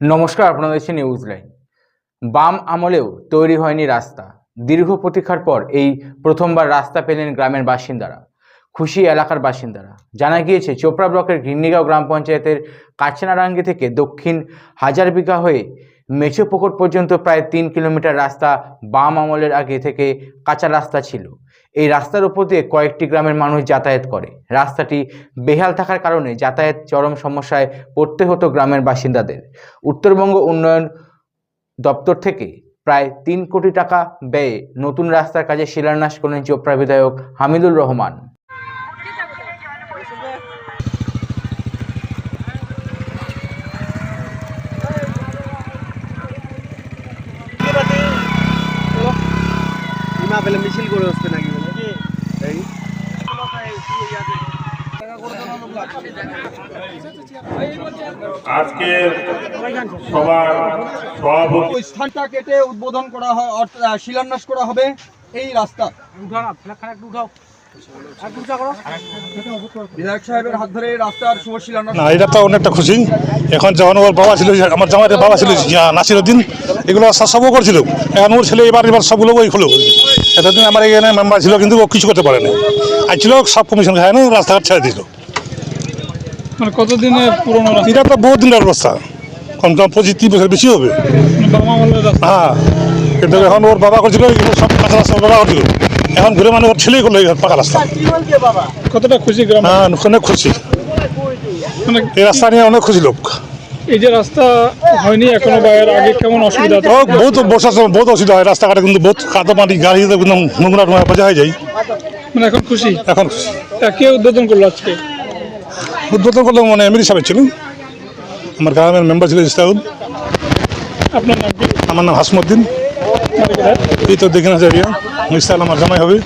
নমস্কার, আপনাদের দেখছেন নিউজ লাইন বাম আমলেও তৈরি হয়নি রাস্তা। দীর্ঘ প্রতীক্ষার পর এই প্রথমবার রাস্তা পেলেন গ্রামের বাসিন্দারা, খুশি এলাকার বাসিন্দারা। জানা গিয়েছে, চোপড়া ব্লকের ঘিন্নিগাঁও গ্রাম পঞ্চায়েতের কাছেনারাঙ্গি থেকে দক্ষিণ হাজার বিঘা হয়ে মেছোপুকুর পর্যন্ত প্রায় তিন কিলোমিটার রাস্তা বাম আমলের আগে থেকে কাঁচা রাস্তা ছিল। এই রাস্তার উপর দিয়ে কয়েকটি গ্রামের মানুষ যাতায়াত করে। রাস্তাটি বেহাল থাকার কারণে যাতায়াত চরম সমস্যায় পড়তে হতো গ্রামের বাসিন্দাদের। উত্তরবঙ্গ উন্নয়ন দপ্তর থেকে প্রায় তিন কোটি টাকা ব্যয়ে নতুন রাস্তার কাজে শিলান্যাস করলেন চোপড়া বিধায়ক হামিদুর রহমান। পেলে মিছিল করে আসতে নাকি এই। আজকে সবার সভাপতি স্থানটা কেটে উদ্বোধন করা হয় অর্থ- শিলান্যাস করা হবে এই রাস্তা। বিধায়ক সাহেবের হাত ধরে এই রাস্তার শুভ শিলান্যাস না এটা তো অনেকটা খুশি। এখন যখন ওর বাবা ছিল আমার জামাইয়ের বাবা ছিল নাসিরুদ্দিন এগুলো সব- সবও করছিল। এখন ওর ছেলে এবার এবার সবগুলো ওই খুলো এতদিন আমার এখানে মেম্বার ছিল কিন্তু ও কিছু করতে পারেনি। আর ছিল সব কমিশন খায় না রাস্তাঘাট ছেড়ে দিল। মানে কতদিনের পুরনো এটা তো বহুত দিনের অবস্থা কম কম পঁচিশ তিরিশ বছর বেশি হবে। আমলের হ্যাঁ। কিন্তু এখন ওর বাবা করছিল সব কাঁচা রাস্তা বাবা করছিল। এখন ঘুরে মানে ওর ছেলেই করল পাকা রাস্তা। কতটা খুশি গ্রাম? হ্যাঁ অনেক খুশি। মানে এই রাস্তা নিয়ে অনেক খুশি লোক। এই যে রাস্তা হয়নি এখনও বা এর আগে কেমন অসুবিধা ও বহুত বর্ষার সময় বহুত অসুবিধা হয়। রাস্তাঘাটে কিন্তু বহুত কাদো মাটি গাড়ি একদম নোংরা নোংরা বাজা হয়ে যায় মানে এখন খুশি? এখন খুশি। তা কে উদ্বোধন করল আজকে? উদ্বোধন করলে মানে এমনি সাহেব ছিলেন। আমার গ্রামের মেম্বার ছিল ইস্তাউদ আপনার নাম কি? আমার নাম হাসমুদ্দিন। এই তো দেখে না এরিয়া মিস্তাল আমার জামাই হবে।